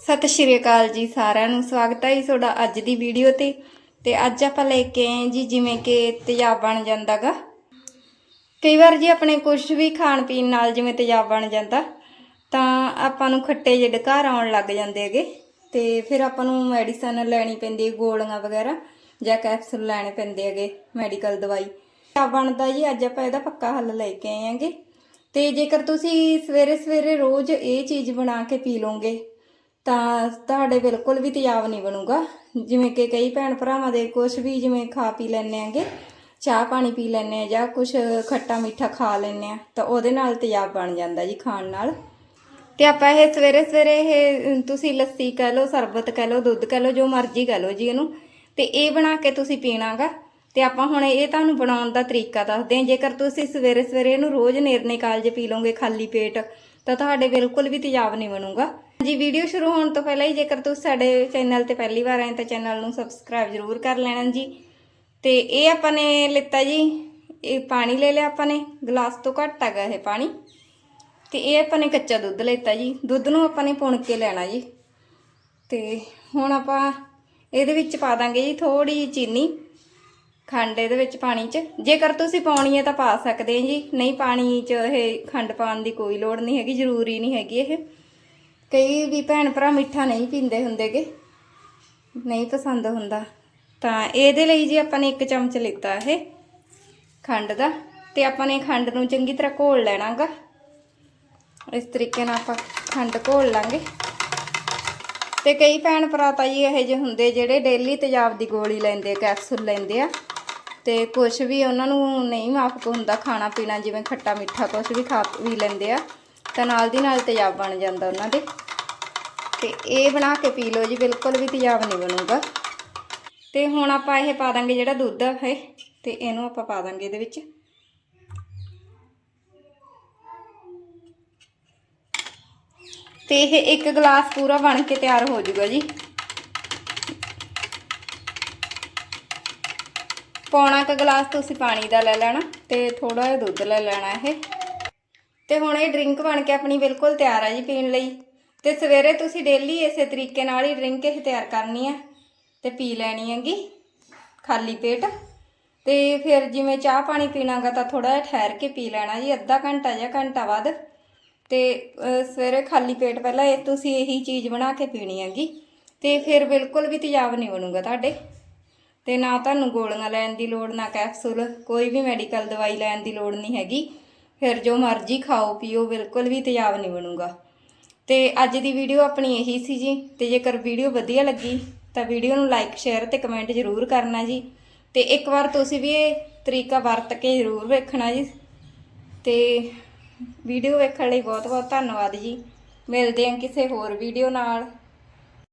ਸਤਿ ਸ਼੍ਰੀ ਅਕਾਲ ਜੀ ਸਾਰਿਆਂ ਨੂੰ। ਸਵਾਗਤ ਹੈ ਜੀ ਤੁਹਾਡਾ ਅੱਜ ਦੀ ਵੀਡੀਓ ਤੇ। ਤੇ ਅੱਜ ਆਪਾਂ ਲੈ ਕੇ ਆਏ ਜੀ ਜਿਵੇਂ ਕਿ ਤੇਜ਼ਾਬ ਬਣ ਜਾਂਦਾਗਾ। ਕਈ ਵਾਰ ਜੀ ਆਪਣੇ ਕੁਝ ਵੀ ਖਾਣ ਪੀਣ ਨਾਲ ਜਿਵੇਂ ਤੇਜ਼ਾਬ ਬਣ ਜਾਂਦਾ, ਤਾਂ ਆਪਾਂ ਨੂੰ ਖੱਟੇ ਜਿਹੇ ਡਕਾਰ ਆਉਣ ਲੱਗ ਜਾਂਦੇ ਹੈਗੇ। ਤੇ ਫਿਰ ਆਪਾਂ ਨੂੰ ਮੈਡੀਸਨ ਲੈਣੀ ਪੈਂਦੀ ਹੈ, ਗੋਲੀਆਂ ਵਗੈਰਾ ਜਾਂ ਕੈਪਸੂਲ ਲੈਣੇ ਪੈਂਦੇ ਹੈਗੇ ਮੈਡੀਕਲ ਦਵਾਈ। ਆ ਬਣਦਾ ਜੀ, ਅੱਜ ਆਪਾਂ ਇਹਦਾ ਪੱਕਾ ਹੱਲ ਲੈ ਕੇ ਆਏ ਹਾਂਗੇ। ਤੇ ਜੇਕਰ ਤੁਸੀਂ ਸਵੇਰੇ ਸਵੇਰੇ ਰੋਜ਼ ਇਹ ਚੀਜ਼ ਬਣਾ ਕੇ ਪੀ ਲਓਗੇ ਤਾਂ ਤੁਹਾਡੇ ਬਿਲਕੁਲ ਵੀ ਤੇਜ਼ਾਬ ਨਹੀਂ ਬਣੂਗਾ। ਜਿਵੇਂ ਕਿ ਕਈ ਭੈਣ ਭਰਾਵਾਂ ਦੇ ਕੁਝ ਵੀ ਜਿਵੇਂ ਖਾ ਪੀ ਲੈਣੇ ਆਂਗੇ ਚਾਹ ਪਾਣੀ ਪੀ ਲੈਣੇ ਆ ਜਾਂ ਕੁਝ ਖੱਟਾ ਮਿੱਠਾ ਖਾ ਲੈਣੇ ਆ, ਤਾਂ ਉਹਦੇ ਨਾਲ ਤੇਜ਼ਾਬ ਬਣ ਜਾਂਦਾ ਜੀ ਖਾਣ ਨਾਲ। ਤੇ ਆਪਾਂ ਇਹ ਸਵੇਰੇ ਸਵੇਰੇ ਇਹ ਤੁਸੀਂ ਲੱਸੀ ਕਹਿ ਲਓ, ਸਰਬਤ ਕਹਿ ਲਓ, ਦੁੱਧ ਕਹਿ ਲਓ, ਜੋ ਮਰਜ਼ੀ ਕਹਿ ਲਓ ਜੀ ਇਹਨੂੰ। ਤੇ ਇਹ ਬਣਾ ਕੇ ਤੁਸੀਂ ਪੀਣਾਗਾ। ਤੇ ਆਪਾਂ ਹੁਣ ਇਹ ਤੁਹਾਨੂੰ ਬਣਾਉਣ ਦਾ ਤਰੀਕਾ ਦੱਸਦੇ ਹਾਂ। ਜੇਕਰ ਤੁਸੀਂ ਸਵੇਰੇ ਸਵੇਰੇ ਇਹਨੂੰ ਰੋਜ਼ ਨੇਰਨੇ ਕਾਲਜ ਪੀ ਲਓਗੇ ਖਾਲੀ ਪੇਟ, ਤਾਂ ਤੁਹਾਡੇ ਬਿਲਕੁਲ ਵੀ ਤੇਜ਼ਾਬ ਨਹੀਂ ਬਣੂਗਾ। ਜੀ ਵੀਡੀਓ ਸ਼ੁਰੂ ਹੋਣ ਤੋਂ ਪਹਿਲਾਂ ਹੀ ਜੇਕਰ ਤੁਸੀਂ ਸਾਡੇ ਚੈਨਲ ਤੇ ਪਹਿਲੀ ਵਾਰ ਆਏ ਤਾਂ ਚੈਨਲ ਨੂੰ ਸਬਸਕ੍ਰਾਈਬ ਜ਼ਰੂਰ ਕਰ ਲੈਣਾ ਜੀ। ਤੇ ਇਹ ਆਪਾਂ ਨੇ ਲਿੱਤਾ ਜੀ, ਇਹ ਪਾਣੀ ਲੈ ਲਿਆ ਆਪਾਂ ਨੇ, ਗਲਾਸ ਤੋਂ ਘੱਟ ਹੈਗਾ ਇਹ ਪਾਣੀ। ਤੇ ਇਹ ਆਪਾਂ ਨੇ ਕੱਚਾ ਦੁੱਧ ਲੈਤਾ ਜੀ, ਦੁੱਧ ਨੂੰ ਆਪਾਂ ਨੇ ਪੁਣ ਕੇ ਲੈਣਾ ਜੀ। ਤੇ ਹੁਣ ਆਪਾਂ ਇਹਦੇ ਵਿੱਚ ਪਾ ਦਾਂਗੇ ਜੀ ਥੋੜੀ ਜਿਹੀ ਚੀਨੀ, ਖੰਡ ਇਹਦੇ ਵਿੱਚ ਪਾਣੀ 'ਚ। ਜੇਕਰ ਤੁਸੀਂ ਪਾਉਣੀ ਹੈ ਤਾਂ ਪਾ ਸਕਦੇ ਹੋ ਜੀ, ਨਹੀਂ ਪਾਣੀ 'ਚ ਇਹ ਖੰਡ ਪਾਉਣ ਦੀ ਕੋਈ ਲੋੜ ਨਹੀਂ ਹੈਗੀ, ਜ਼ਰੂਰੀ ਨਹੀਂ ਹੈਗੀ ਇਹ। ਕਈ ਵੀ ਭੈਣ ਭਰਾ ਮਿੱਠਾ ਨਹੀਂ ਪੀਂਦੇ ਹੁੰਦੇਗੇ, ਨਹੀਂ ਪਸੰਦ ਹੁੰਦਾ। ਤਾਂ ਇਹਦੇ ਲਈ ਜੀ ਆਪਾਂ ਨੇ ਇੱਕ ਚਮਚ ਲਿੱਤਾ ਇਹ ਖੰਡ ਦਾ, ਤੇ ਆਪਾਂ ਨੇ ਖੰਡ ਨੂੰ ਚੰਗੀ ਤਰ੍ਹਾਂ ਘੋਲ ਲੈਣਾਗਾ। ਇਸ ਤਰੀਕੇ ਨਾਲ ਆਪਾਂ ਖੰਡ ਘੋਲ ਲਾਂਗੇ। ਤੇ ਕਈ ਭੈਣ ਭਰਾ ਤਾਂ ਜੀ ਇਹੋ ਜਿਹੇ ਹੁੰਦੇ ਜਿਹੜੇ ਡੇਲੀ ਤੇਜ਼ਾਬ ਦੀ ਗੋਲੀ ਲੈਂਦੇ ਕੈਪਸੂਲ ਲੈਂਦੇ ਆ, ਤੇ ਕੁਝ ਵੀ ਉਹਨਾਂ ਨੂੰ ਨਹੀਂ ਮਾਫਕ ਹੁੰਦਾ, ਖਾਣਾ ਪੀਣਾ ਜਿਵੇਂ ਖੱਟਾ ਮਿੱਠਾ ਕੁਝ ਵੀ ਖਾ ਵੀ ਲੈਂਦੇ ਆ। ਤਾਂ ਨਾਲ ਦੀ ਨਾਲ ਤੇਜ਼ਾਬ ਬਣ ਜਾਂਦਾ ਉਹਨਾਂ ਦੇ। ਤੇ ਇਹ ਬਣਾ ਕੇ ਪੀ ਲਓ ਜੀ, ਬਿਲਕੁਲ ਵੀ ਤੇਜ਼ਾਬ ਨਹੀਂ ਬਣੂਗਾ। ਤੇ ਹੁਣ ਆਪਾਂ ਇਹ ਪਾ ਦਾਂਗੇ ਜਿਹੜਾ ਦੁੱਧ ਹੈ ਤੇ ਇਹਨੂੰ ਆਪਾਂ ਪਾ ਦਾਂਗੇ ਇਹਦੇ ਵਿੱਚ। ਤੇ ਇਹ ਇੱਕ ਗਲਾਸ ਪੂਰਾ ਬਣ ਕੇ ਤਿਆਰ ਹੋ ਜਾਊਗਾ ਜੀ। ਪੌਣਾ ਕ ਗਲਾਸ ਤੁਸੀਂ ਪਾਣੀ ਦਾ ਲੈ ਲੈਣਾ ਤੇ ਥੋੜਾ ਜਿਹਾ ਦੁੱਧ ਲੈ ਲੈਣਾ ਇਹ। ਤੇ ਹੁਣ ਇਹ ਡਰਿੰਕ ਬਣ ਕੇ ਆਪਣੀ ਬਿਲਕੁਲ ਤਿਆਰ ਆ ਜੀ ਪੀਣ ਲਈ। ਤੇ ਸਵੇਰੇ ਤੁਸੀਂ ਡੇਲੀ ਇਸੇ ਤਰੀਕੇ ਨਾਲ ਹੀ ਡਰਿੰਕ ਇਹ ਤਿਆਰ ਕਰਨੀ ਹੈ ਤੇ ਪੀ ਲੈਣੀ ਹੈਗੀ ਖਾਲੀ ਪੇਟ। ਤੇ ਫਿਰ ਜਿਵੇਂ ਚਾਹ ਪਾਣੀ ਪੀਣਾਗਾ ਤਾਂ ਥੋੜਾ ਜਿਹਾ ਠਹਿਰ ਕੇ ਪੀ ਲੈਣਾ ਜੀ, ਅੱਧਾ ਘੰਟਾ ਜਾਂ ਘੰਟਾ ਬਾਅਦ ਤੇ ਸਵੇਰੇ ਖਾਲੀ ਪੇਟ ਪਹਿਲਾਂ ਇਹ ਤੁਸੀਂ ਇਹੀ ਚੀਜ਼ ਬਣਾ ਕੇ ਪੀਣੀ ਹੈਗੀ। ਤੇ ਫਿਰ ਬਿਲਕੁਲ ਵੀ ਤੇਜ਼ਾਬ ਨਹੀਂ ਬਣੂਗਾ ਤੁਹਾਡੇ। ਤੇ ਨਾ ਤੁਹਾਨੂੰ ਗੋਲੀਆਂ ਲੈਣ ਦੀ ਲੋੜ, ਨਾ ਕੈਪਸੂਲ, ਕੋਈ ਵੀ ਮੈਡੀਕਲ ਦਵਾਈ ਲੈਣ ਦੀ ਲੋੜ ਨਹੀਂ ਹੈਗੀ। ਫਿਰ ਜੋ ਮਰਜ਼ੀ ਖਾਓ, ਪੀਓ, ਬਿਲਕੁਲ ਵੀ ਤੇਜ਼ਾਬ ਨਹੀਂ ਬਣੂਗਾ। ਤੇ ਅੱਜ ਦੀ ਵੀਡੀਓ ਆਪਣੀ ਇਹੀ ਸੀ ਜੀ। ਤੇ ਜੇਕਰ ਵੀਡੀਓ ਵਧੀਆ ਲੱਗੀ, ਤਾਂ ਵੀਡੀਓ ਨੂੰ ਲਾਈਕ ਸ਼ੇਅਰ ਤੇ ਕਮੈਂਟ ਜ਼ਰੂਰ ਕਰਨਾ ਜੀ। ਤੇ ਇੱਕ ਵਾਰ ਤੁਸੀਂ ਵੀ ਇਹ ਤਰੀਕਾ ਵਰਤ ਕੇ ਜ਼ਰੂਰ ਵੇਖਣਾ ਜੀ। ਤੇ ਵੀਡੀਓ ਵੇਖਣ ਲਈ ਬਹੁਤ ਬਹੁਤ ਧੰਨਵਾਦ ਜੀ। ਮਿਲਦੇ ਹਾਂ ਕਿਸੇ ਹੋਰ ਵੀਡੀਓ ਨਾਲ।